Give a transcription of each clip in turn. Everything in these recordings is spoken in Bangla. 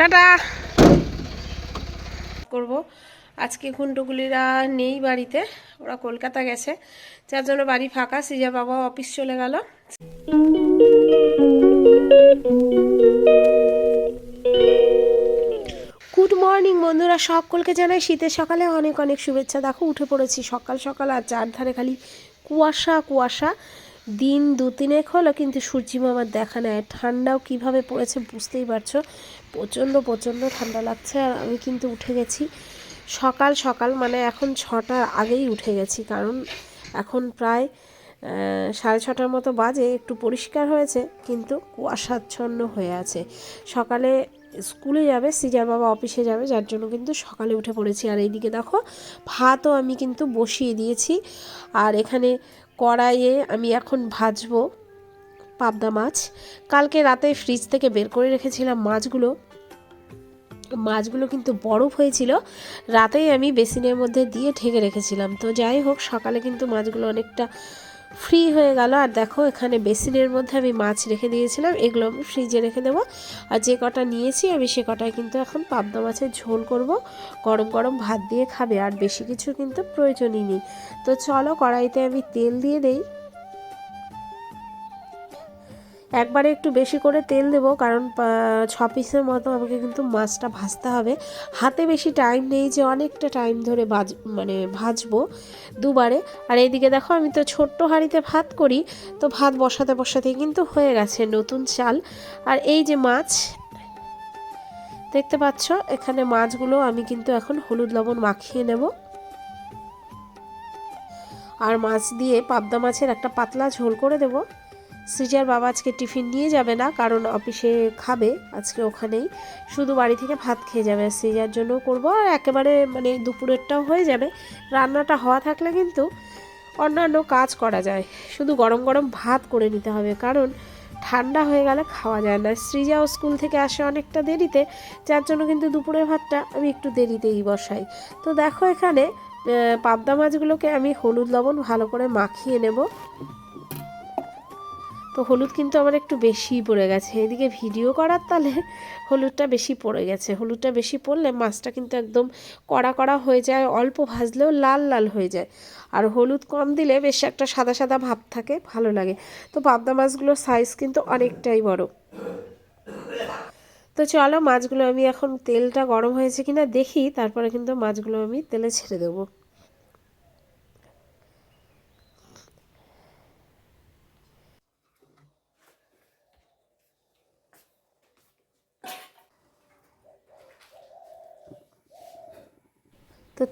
টাটা। করব। আজকে ঘুন্টুগুলিরা নেই বাড়িতে ওরা কলকাতা গেছে। যার জন্য বাড়ি ফাঁকা সিজা বাবা অফিস চলে গেল। গুড মর্নিং বন্ধুরা। সকলকে জানাই শীতের সকালে অনেক অনেক শুভেচ্ছা। দেখো উঠে পড়েছি সকাল সকাল আর চারধারে খালি কুয়াশা কুয়াশা। দিন দু তিনেক হলো কিন্তু সূর্যি মামার দেখা নেয়। ঠান্ডাও কীভাবে পড়েছে বুঝতেই পারছ। প্রচণ্ড প্রচণ্ড ঠান্ডা লাগছে আর আমি কিন্তু উঠে গেছি সকাল সকাল মানে এখন ছটার আগেই উঠে গেছি কারণ এখন প্রায় সাড়ে ছটার মতো বাজে, একটু পরিষ্কার হয়েছে কিন্তু কুয়াশাচ্ছন্ন হয়ে আছে। সকালে স্কুলে যাবে, সিজার বাবা অফিসে যাবে, যার জন্য কিন্তু সকালে উঠে পড়েছি। আর এইদিকে দেখো, ভাতও আমি কিন্তু বসিয়ে দিয়েছি। আর এখানে কড়াইয়ে আমি এখন ভাজবো পাবদা মাছ। কালকে রাতে ফ্রিজ থেকে বের করে রেখেছিলাম মাছগুলো। মাছগুলো কিন্তু বরফ হয়েছিল। রাতেই আমি বেসিনের মধ্যে দিয়ে ঢেকে রেখেছিলাম। তো যাই হোক, সকালে কিন্তু মাছগুলো অনেকটা ফ্রি হয়ে গেল। আর দেখো, এখানে বেসিনের মধ্যে আমি মাছ রেখে দিয়েছিলাম। এগুলো আমি ফ্রিজে রেখে দেবো। আর যে কটা নিয়েছি, আমি সে কটায় কিন্তু এখন পাবদা মাছের ঝোল করব। গরম গরম ভাত দিয়ে খাবে। আর বেশি কিছু কিন্তু প্রয়োজনই নেই। তো চলো, কড়াইতে আমি তেল দিয়ে দেই। একবারে একটু বেশি করে তেল দেব, কারণ ছ পিসের মতো আমাকে কিন্তু মাছটা ভাজতে হবে। হাতে বেশি টাইম নেই যে অনেকটা টাইম ধরে ভাজ মানে ভাজবো দুবারে। আর এইদিকে দেখো, আমি তো ছোট্ট হাঁড়িতে ভাত করি, তো ভাত বসাতে বসাতেই কিন্তু হয়ে গেছে নতুন চাল। আর এই যে মাছ, দেখতে পাচ্ছ, এখানে মাছগুলো আমি কিন্তু এখন হলুদ লবণ মাখিয়ে নেব। আর মাছ দিয়ে পাবদা মাছের একটা পাতলা ঝোল করে দেব। সৃজার বাবা আজকে টিফিন নিয়ে যাবে না, কারণ অফিসে খাবে আজকে ওখানেই। শুধু বাড়ি থেকে ভাত খেয়ে যাবে সৃজার জন্য করব, আর একেবারে মানে দুপুরেরটাও হয়ে যাবে। রান্নাটা হওয়া থাকলে কিন্তু অন্যান্য কাজ করা যায়। শুধু গরম গরম ভাত করে নিতে হবে, কারণ ঠান্ডা হয়ে গেলে খাওয়া যায় না। সৃজাও স্কুল থেকে আসে অনেকটা দেরিতে, যার জন্য কিন্তু দুপুরের ভাতটা আমি একটু দেরিতেই বসাই। তো দেখো এখানে পাবদা মাছগুলোকে আমি হলুদ লবণ ভালো করে মাখিয়ে নেব। তো হলুদ কিন্তু আমার একটু বেশিই পড়ে গেছে। এদিকে ভিডিও করার তালে হলুদটা বেশি পড়ে গেছে। হলুদটা বেশি পড়লে মাছটা কিন্তু একদম কড়া কড়া হয়ে যায়, অল্প ভাজলেও লাল লাল হয়ে যায়। আর হলুদ কম দিলে বেশ একটা সাদা সাদা ভাব থাকে, ভালো লাগে। তো পাবদা মাছগুলোর সাইজ কিন্তু অনেকটাই বড়। তো চলো মাছগুলো আমি এখন তেলটা গরম হয়েছে কিনা দেখি, তারপরে কিন্তু মাছগুলো আমি তেলে ছেড়ে দেবো।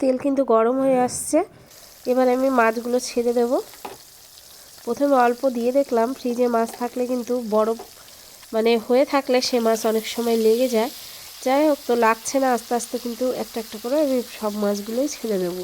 তেল কিন্তু গরম হয়ে আসছে। এবার আমি মাছগুলো ছেড়ে দেব। প্রথমে অল্প দিয়ে দেখলাম, ফ্রিজে মাছ থাকলে কিন্তু বরফ মানে হয়ে থাকলে সে মাছ অনেক সময় লেগে যায়। যাই হোক, তো লাগছে না, আস্তে আস্তে কিন্তু একটা একটা করে আমি সব মাছগুলোই ছেড়ে দেবো।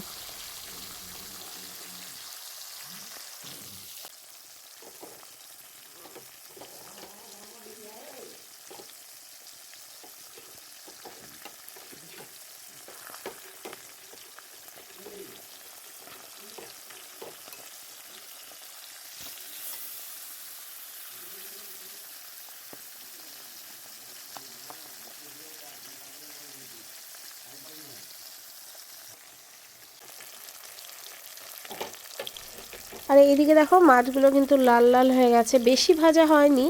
আর এইদিকে দেখো, মাছগুলো কিন্তু লাল লাল হয়ে গেছে। বেশি ভাজা হয়নি,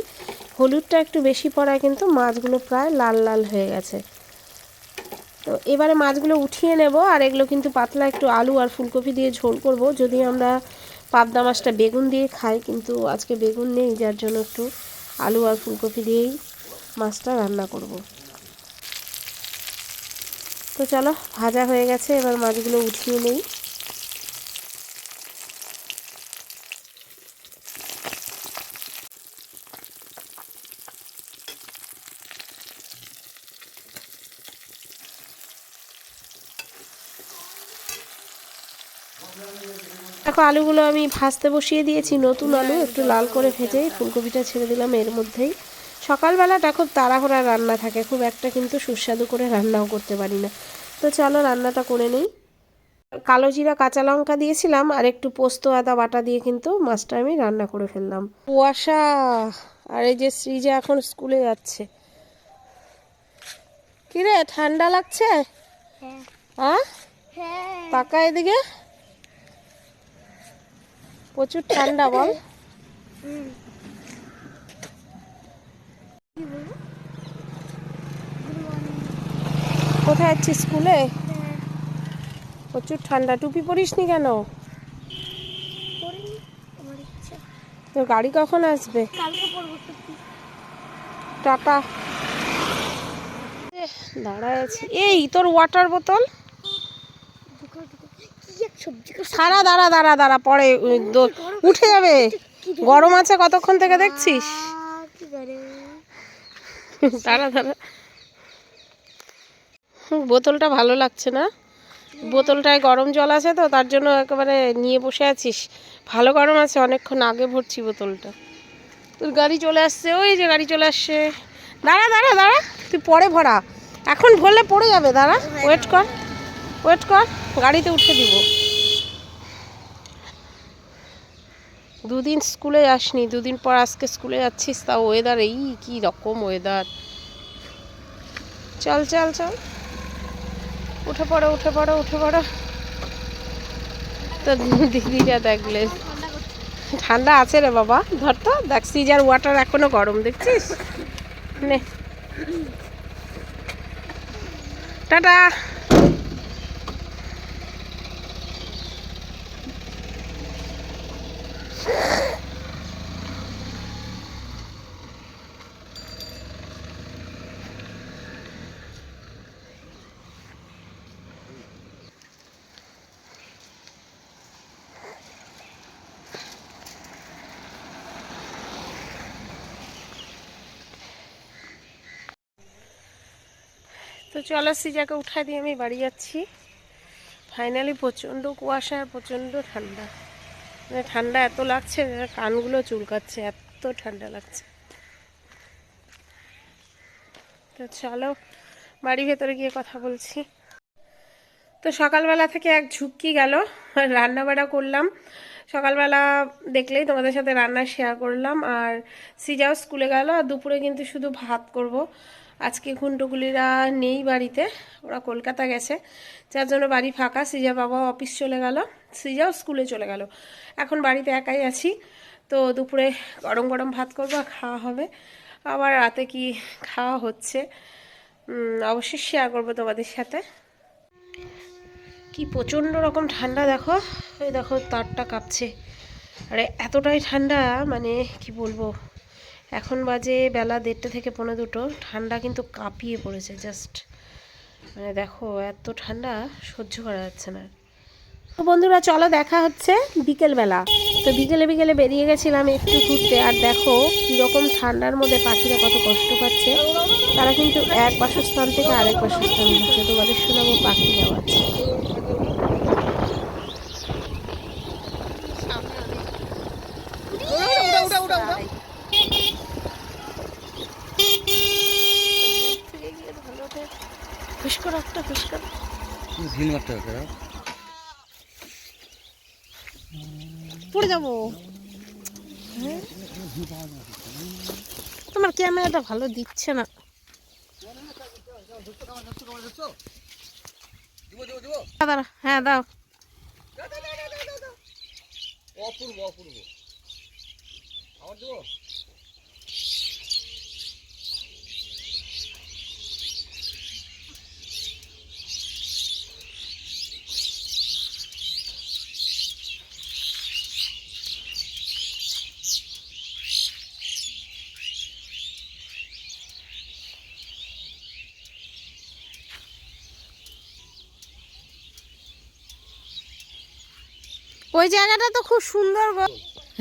হলুদটা একটু বেশি পড়ায় কিন্তু মাছগুলো প্রায় লাল লাল হয়ে গেছে। তো এবারে মাছগুলো উঠিয়ে নেব, আর এগুলো কিন্তু পাতলা একটু আলু আর ফুলকপি দিয়ে ঝোল করব। যদি আমরা পাবদা মাছটা বেগুন দিয়ে খাই, কিন্তু আজকে বেগুন নেই, যার জন্য একটু আলু আর ফুলকপি দিয়েই মাছটা রান্না করব। তো চলো, ভাজা হয়ে গেছে, এবার মাছগুলো উঠিয়ে নেই। দেখো আলুগুলো আমি ভাজতে বসিয়ে দিয়েছি। নতুন আলু একটু লাল করে ভেজে ফুলকপিটা ছেড়ে দিলাম এর মধ্যেই। সকালবেলাটা খুব তাড়াহুড়া রান্না থাকে। খুব একটা কিন্তু সুস্বাদু করে রান্নাও করতে পারি না। তো চলো রান্নাটা করে নিই। কালো জিরা কাঁচা লঙ্কা দিয়েছিলাম আর একটু পোস্ত আদা বাটা দিয়ে কিন্তু মাছটা আমি রান্না করে ফেললাম। কুয়াশা! আর এই যে শ্রীজা এখন স্কুলে যাচ্ছে। কিরে ঠান্ডা লাগছে? হ্যাঁ। হ্যাঁ হ্যাঁ। তাকা এদিকে। প্রচুর ঠান্ডা, বল। কোথায় যাচ্ছিস স্কুলে? প্রচুর ঠান্ডা। টুপি পরিসনি কেন? তোর গাড়ি কখন আসবে? টাটা। দাঁড়ায় আছি। এই, তোর ওয়াটার বোতল ঢুকো ঢুকো কি এক সবজি কাটছে? সারা দাঁড়া দাঁড়া দাঁড়া পরে উঠে যাবে। গরম আছে? কতক্ষণ থেকে দেখছিস? দাঁড়া দাঁড়া। বোতলটা ভালো লাগছে না? বোতলটায় গরম জল আছে তো তার জন্য একেবারে নিয়ে বসে আছিস। ভালো গরম আছে অনেকক্ষণ আগে ভরছি বোতলটা। তোর গাড়ি চলে আসছে ওই যে গাড়ি চলে আসছে। দাঁড়া দাঁড়া দাঁড়া তুই পরে ভরা। এখন ভরলে পড়ে যাবে দাঁড়া। ওয়েট কর ওয়েট কর গাড়িতে উঠে দিব। দুদিন স্কুলে যাসনি, দুদিন পর আজকে স্কুলে যাচ্ছিস, তা ওয়েদার এই কি রকম ওয়েদার চল চল চল। উঠে পড়ো উঠে পড়ো উঠে পড়ো। তো দিদিটা দেখলে। ঠান্ডা ঠান্ডা আছে রে বাবা, ধর তো, দেখ সিজার ওয়াটার এখনও গরম, দেখছিস? নে। টাটা। তো চলো সিজাকে উঠাই দিয়ে আমি বাড়ি যাচ্ছি। ফাইনালি প্রচণ্ড কুয়াশা, প্রচণ্ড ঠান্ডা। মানে ঠান্ডা এত লাগছে কানগুলো চুলকাচ্ছে, এত ঠান্ডা লাগছে। তো চলো বাড়ির ভেতরে গিয়ে কথা বলছি। তো সকালবেলা থেকে এক ঝুঁকি গেল রান্না বাড়া করলাম। সকালবেলা দেখলেই তোমাদের সাথে রান্না শেয়ার করলাম, আর সিজাও স্কুলে গেল, আর দুপুরে কিন্তু শুধু ভাত করব। আজকে ঘুন্টুগুলিরা নেই বাড়িতে, ওরা কলকাতা গেছে। যার জন্য বাড়ি ফাঁকা, সিজা বাবা অফিস চলে গেল, সিজাও স্কুলে চলে গেল। এখন বাড়িতে একাই আছি, তো দুপুরে গরম গরম ভাত করব খাওয়া হবে। আবার রাতে কি খাওয়া হচ্ছে অবশ্যই শেয়ার করব তোমাদের সাথে। কি প্রচণ্ড রকম ঠান্ডা, দেখো। ওই দেখো, তারটা কাঁপছে। আরে, এতটাই ঠান্ডা মানে কি বলব? এখন বাজে বেলা দেড়টা থেকে পনেরো দুটো ঠান্ডা কিন্তু কাঁপিয়ে পড়েছে জাস্ট মানে দেখো এত ঠান্ডা সহ্য করা যাচ্ছে না তো বন্ধুরা চলো দেখা হচ্ছে বিকেলবেলা তো বিকেলে বিকেলে বেরিয়ে গেছিলাম একটু ঘুরতে আর দেখো কীরকম ঠান্ডার মধ্যে পাখিরা কত কষ্ট পাচ্ছে তারা কিন্তু এক বাসস্থান থেকে আরেক বাসস্থান হচ্ছে তোমাদের শোনাবো পাখি ফুসকর একটা মারতে হবে পড়ে যাব। হ্যাঁ? তোমার ক্যামেরাটা ভালো দিচ্ছে না। হ্যাঁ দাও। অপূর্ব অপূর্ব। আবার দেবো? ওই জায়গাটা তো খুব সুন্দর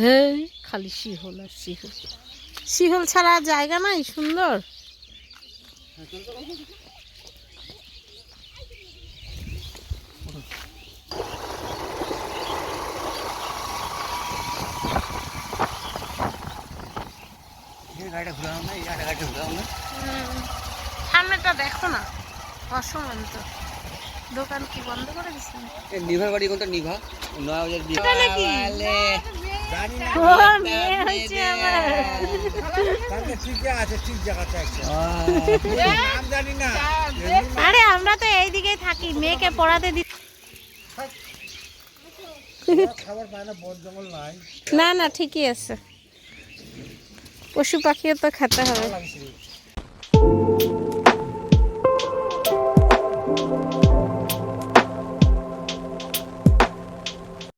হ্যাঁ খালি শিহল আর শিহল। শিহল ছাড়া আর জায়গা নাই সুন্দর। সামনেটা দেখো না অসমান তো দোকান কি বন্ধ করে নিভার বাড়ি কোনটা? নিভা নয় হাজার এটা নাকি? জানি না। ও মেয়ে হয়েছে আমার। তাহলে ঠিকই আছে ঠিক জায়গাতে আছে। নাম জানি না। আরে আমরা তো এই দিকেই থাকি। মেয়েকে পড়াতে দি খাবার পায় না বন জঙ্গল নাই। না না ঠিকই আছে। পশু পাখিও তো খেতে হবে।